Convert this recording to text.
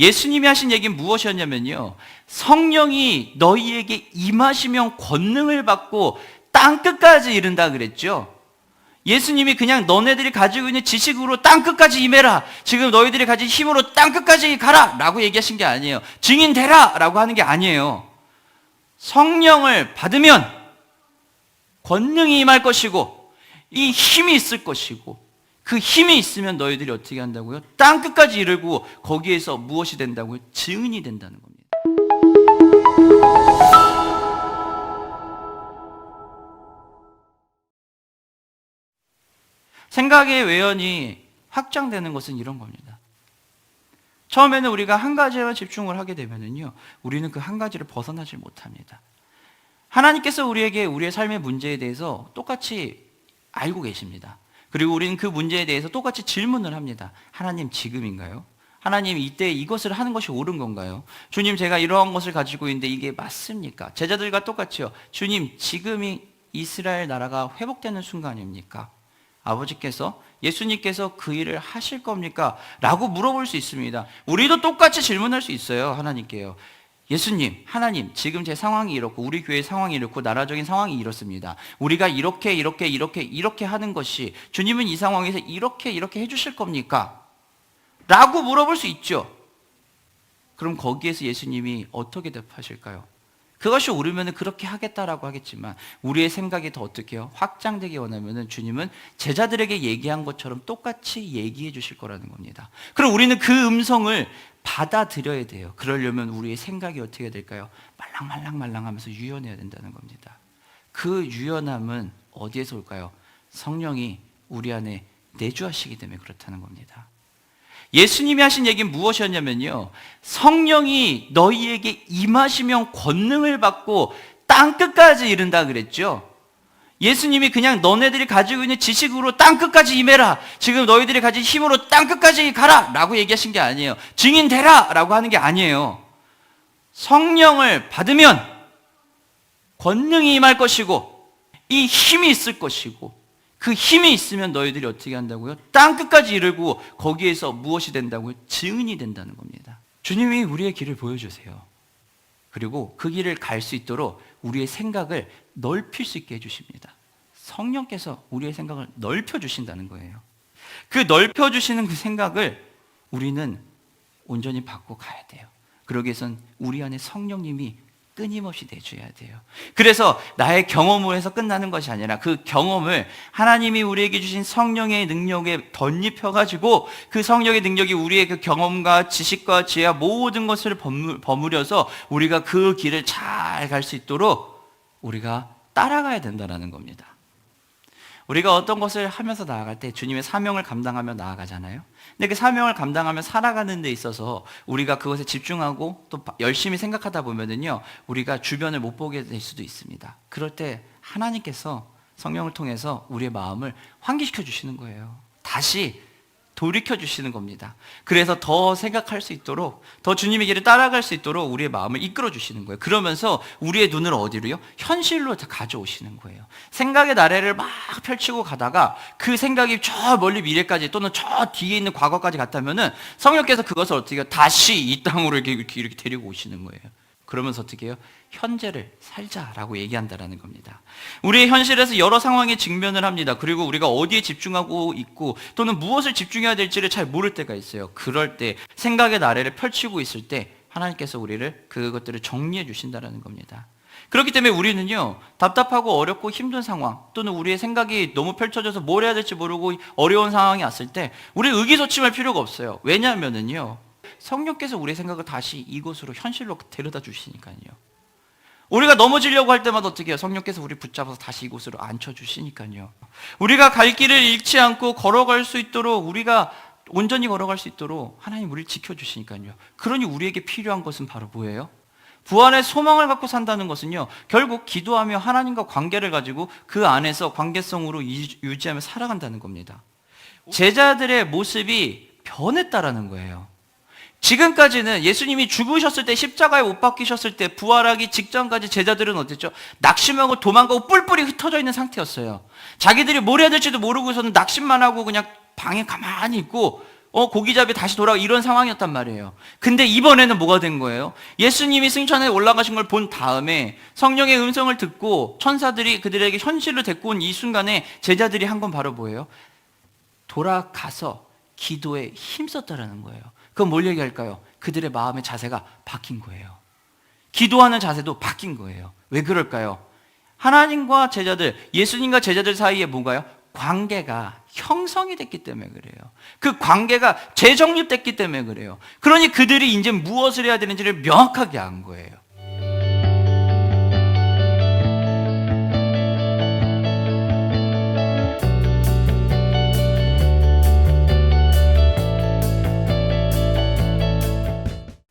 예수님이 하신 얘기는 무엇이었냐면요. 성령이 너희에게 임하시면 권능을 받고 땅 끝까지 이른다 그랬죠. 예수님이 그냥 너네들이 가지고 있는 지식으로 땅 끝까지 임해라. 지금 너희들이 가진 힘으로 땅 끝까지 가라. 라고 얘기하신 게 아니에요. 증인 되라. 라고 하는 게 아니에요. 성령을 받으면 권능이 임할 것이고 이 힘이 있을 것이고 그 힘이 있으면 너희들이 어떻게 한다고요? 땅 끝까지 이르고 거기에서 무엇이 된다고요? 증인이 된다는 겁니다. 생각의 외연이 확장되는 것은 이런 겁니다. 처음에는 우리가 한 가지에만 집중을 하게 되면은요, 우리는 그 한 가지를 벗어나질 못합니다. 하나님께서 우리에게 우리의 삶의 문제에 대해서 똑같이 알고 계십니다. 그리고 우리는 그 문제에 대해서 똑같이 질문을 합니다. 하나님 지금인가요? 하나님 이때 이것을 하는 것이 옳은 건가요? 주님 제가 이러한 것을 가지고 있는데 이게 맞습니까? 제자들과 똑같이요. 주님 지금이 이스라엘 나라가 회복되는 순간입니까? 아버지께서 예수님께서 그 일을 하실 겁니까? 라고 물어볼 수 있습니다. 우리도 똑같이 질문할 수 있어요. 하나님께요. 예수님, 하나님, 지금 제 상황이 이렇고 우리 교회 상황이 이렇고 나라적인 상황이 이렇습니다. 우리가 이렇게 이렇게 이렇게 이렇게 하는 것이 주님은 이 상황에서 이렇게 이렇게 해 주실 겁니까? 라고 물어볼 수 있죠. 그럼 거기에서 예수님이 어떻게 대답하실까요? 그것이 옳으면 그렇게 하겠다라고 하겠지만 우리의 생각이 더 어떻게 해요? 확장되기 원하면 주님은 제자들에게 얘기한 것처럼 똑같이 얘기해 주실 거라는 겁니다. 그럼 우리는 그 음성을 받아들여야 돼요. 그러려면 우리의 생각이 어떻게 될까요? 말랑말랑말랑 하면서 유연해야 된다는 겁니다. 그 유연함은 어디에서 올까요? 성령이 우리 안에 내주하시기 때문에 그렇다는 겁니다. 예수님이 하신 얘기는 무엇이었냐면요. 성령이 너희에게 임하시면 권능을 받고 땅 끝까지 이른다 그랬죠. 예수님이 그냥 너네들이 가지고 있는 지식으로 땅 끝까지 임해라. 지금 너희들이 가진 힘으로 땅 끝까지 가라. 라고 얘기하신 게 아니에요. 증인 되라. 라고 하는 게 아니에요. 성령을 받으면 권능이 임할 것이고 이 힘이 있을 것이고 그 힘이 있으면 너희들이 어떻게 한다고요? 땅 끝까지 이르고 거기에서 무엇이 된다고요? 증인이 된다는 겁니다. 주님이 우리의 길을 보여주세요. 그리고 그 길을 갈 수 있도록 우리의 생각을 넓힐 수 있게 해주십니다. 성령께서 우리의 생각을 넓혀 주신다는 거예요. 그 넓혀 주시는 그 생각을 우리는 온전히 받고 가야 돼요. 그러기 위해선 우리 안에 성령님이 끊임없이 내줘야 돼요. 그래서 나의 경험을 해서 끝나는 것이 아니라 그 경험을 하나님이 우리에게 주신 성령의 능력에 덧입혀가지고 그 성령의 능력이 우리의 그 경험과 지식과 지혜와 모든 것을 버무- 버무려서 우리가 그 길을 잘 갈 수 있도록 우리가 따라가야 된다는 겁니다. 우리가 어떤 것을 하면서 나아갈 때 주님의 사명을 감당하며 나아가잖아요. 근데 그 사명을 감당하며 살아가는 데 있어서 우리가 그것에 집중하고 또 열심히 생각하다 보면은요, 우리가 주변을 못 보게 될 수도 있습니다. 그럴 때 하나님께서 성령을 통해서 우리의 마음을 환기시켜 주시는 거예요. 다시 돌이켜 주시는 겁니다. 그래서 더 생각할 수 있도록, 더 주님의 길을 따라갈 수 있도록 우리의 마음을 이끌어 주시는 거예요. 그러면서 우리의 눈을 어디로요? 현실로 다 가져오시는 거예요. 생각의 나래를 막 펼치고 가다가 그 생각이 저 멀리 미래까지 또는 저 뒤에 있는 과거까지 갔다면은 성령께서 그것을 어떻게? 다시 이 땅으로 이렇게, 이렇게, 이렇게 데리고 오시는 거예요. 그러면서 어떻게 해요? 현재를 살자라고 얘기한다라는 겁니다. 우리의 현실에서 여러 상황에 직면을 합니다. 그리고 우리가 어디에 집중하고 있고 또는 무엇을 집중해야 될지를 잘 모를 때가 있어요. 그럴 때 생각의 나래를 펼치고 있을 때 하나님께서 우리를 그것들을 정리해 주신다라는 겁니다. 그렇기 때문에 우리는요, 답답하고 어렵고 힘든 상황, 또는 우리의 생각이 너무 펼쳐져서 뭘 해야 될지 모르고 어려운 상황이 왔을 때, 우리 의기소침할 필요가 없어요. 왜냐하면은요, 성령께서 우리의 생각을 다시 이곳으로 현실로 데려다 주시니까요. 우리가 넘어지려고 할 때마다 어떻게 해요? 성령께서 우리 붙잡아서 다시 이곳으로 앉혀 주시니까요. 우리가 갈 길을 잃지 않고 걸어갈 수 있도록 우리가 온전히 걸어갈 수 있도록 하나님 우리를 지켜 주시니까요. 그러니 우리에게 필요한 것은 바로 뭐예요? 부활의 소망을 갖고 산다는 것은요, 결국 기도하며 하나님과 관계를 가지고 그 안에서 관계성으로 유- 유지하며 살아간다는 겁니다. 제자들의 모습이 변했다라는 거예요. 지금까지는 예수님이 죽으셨을 때 십자가에 못 박히셨을 때 부활하기 직전까지 제자들은 어땠죠? 낙심하고 도망가고 뿔뿔이 흩어져 있는 상태였어요. 자기들이 뭘 해야 될지도 모르고서는 낙심만 하고 그냥 방에 가만히 있고 어, 고기잡이 다시 돌아가 이런 상황이었단 말이에요. 근데 이번에는 뭐가 된 거예요? 예수님이 승천에 올라가신 걸 본 다음에 성령의 음성을 듣고 천사들이 그들에게 현실로 데리고 온 이 순간에 제자들이 한 건 바로 뭐예요? 돌아가서 기도에 힘썼다라는 거예요. 그건 뭘 얘기할까요? 그들의 마음의 자세가 바뀐 거예요. 기도하는 자세도 바뀐 거예요. 왜 그럴까요? 하나님과 제자들, 예수님과 제자들 사이에 뭔가요? 관계가 형성이 됐기 때문에 그래요. 그 관계가 재정립됐기 때문에 그래요. 그러니 그들이 이제 무엇을 해야 되는지를 명확하게 안 거예요.